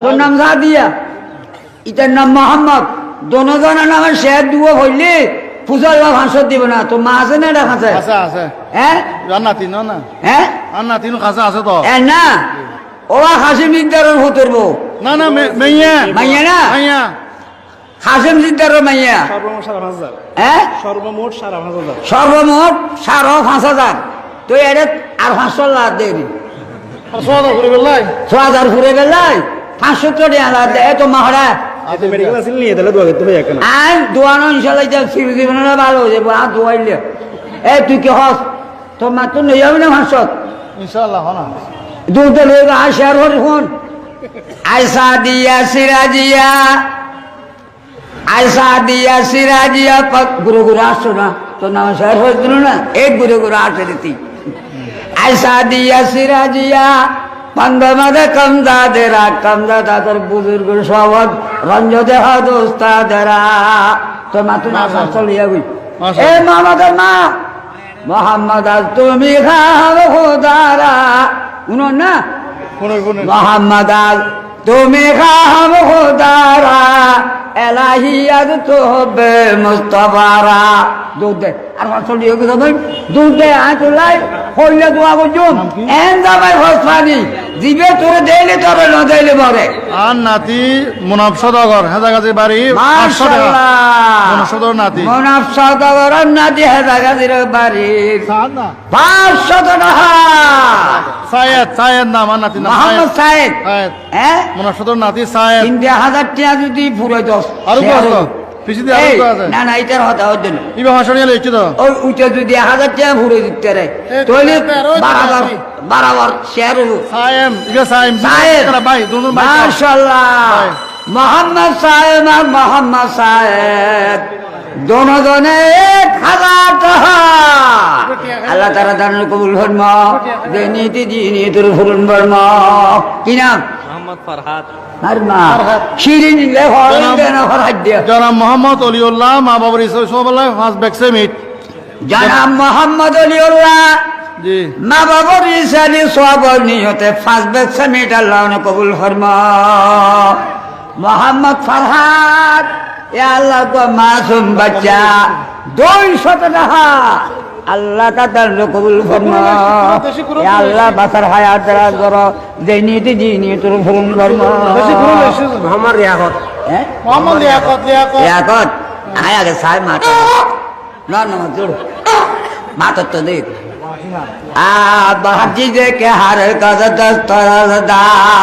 তোর নাম সাদিয়া ইটার নাম মোহাম্মদ। দোনোজনের নামে শেয়ার দিব হইলে পূজার বা ভাষণ দিব না। তো মা আছে না এটা খাঁচে? আছে আছে। হ্যাঁ আর নাতি ন? না হ্যাঁ নাতি কাছে আছে তো। না। ও হাসিম জিদ্দারের হতরব না না মে- মেয়ে মাইয়া না? মাইয়া। হাসিম জিদ্দারের মাইয়া। সর্বমোট সাড়ে পাঁচ হাজার। হ্যাঁ সর্বমোট সাড়ে পাঁচ হাজার। সর্বমোট সাড়ে পাঁচ হাজার। তো এটা আর পাঁচশো লাখ দেবি। আর সোয়া দাও করে ছ হাজার ঘুরে গেলাই পাঁচশো টাকা দোয়া হয়ে কেন? আর দোয়ানো ইনশাল্লাহ ভালো হয়ে যাব আর দোয়াইলে এ তুই কি হস? তোর মা তুই নিয়ে যাবি না ভাষত? ইনশাআল্লাহ হনা। দুধ লই আর শেয়ার হরি শুন আয়সা দিয়া সিরাজিয়া আয়সা দিয়া সিরাজিয়া পাক গুরু গুরু আসছো না? তোর নাম শেয়ার হয়ে দিল না? এক গুরু গুরু আসে দিতি আয়সা দিয়া সিরাজিয়া পন্দমদে কমদা দেরা কমদা দাদর বুজুর্গ সবদ রঞ্জ দেহ দোস্তা দেরা তোর মা তুমি আসা চলিয়া গই। এ মামাদের মা মোহাম্মদ আজ তুমি খোদারা উনো না? মোহাম্মদ আজ তুমি খাও খোদারা এলাহি আজ তো হবে মুস্তফারা। দুধ দে। আর আমার চলি হোক ভাই। দুধ দে আয় হইলে দোয়া করছুন এন হসপানি দিবে তোরে দেইলে তোরে ন দেইলে মরে আর নাতি মুনাফ সদাগর হেদাগাজি বাড়ি সদাগর নাতি। মনাফ সদাগর নাতি হেদা বাড়ি। পাঁচশো টাকা। সায়েদ সায়েদ নাম নাতি নাম মোহাম্মদ সায়েদ। হ্যাঁ? মুনাফ সদর নাতি সায়েদ। তিনটে হাজার টাকা যদি পুরো দশ আরও তো আছে পিছি দিয়ে আরও তো আছে না না এটার হতা হতো না ইবে হাসন গেলে একটু তো। ওই উঠে যদি এক হাজার টাকা ঘুরে দিতে রে। তাহলে তেরো, তেরো, বারাবার শেয়ার হব সায়েম ইবে সায়েম সাহেব ভাই দুজন ভাই। মাশাল্লাহ মোহাম্মদ সাহেব আর মোহাম্মদ সাহেব দোনো এক হাজার টাকা। আল্লাহ তারা দানের কবুল ফরম যে নীতি দি নীতির ফুলন বর্ম। কি নাম? জনাব- মোহাম্মদ অলিউল্লাহ মা বাবার ইসলাম ফার্স্ট ব্যাক সেমিট জানাব মোহাম্মদ আলিউল্লাহ মা বাবার ইসানি সব নিহতে ফাঁস বেচা মেয়েটা আল্লাহ কবুল ফরম। মোহাম্মদ ফরহাদ এ আল্লাহ মাসুম বাচ্চা। দুই শত টাকা আল্লাহ তাদের কবুল ফরম এ আল্লাহ বাসার হায়াত দ্বারা গর যে নীতি জি নীতির ফুলন ফরম মোহাম্মদ রিয়াকত হ্যাঁ মোহাম্মদ লিয়াকত লিয়াকত এখন আয় আগে সাহেব মাথা না না জোর মাথা তো দেখ आ बाजी दे के हर कद दस्तरदार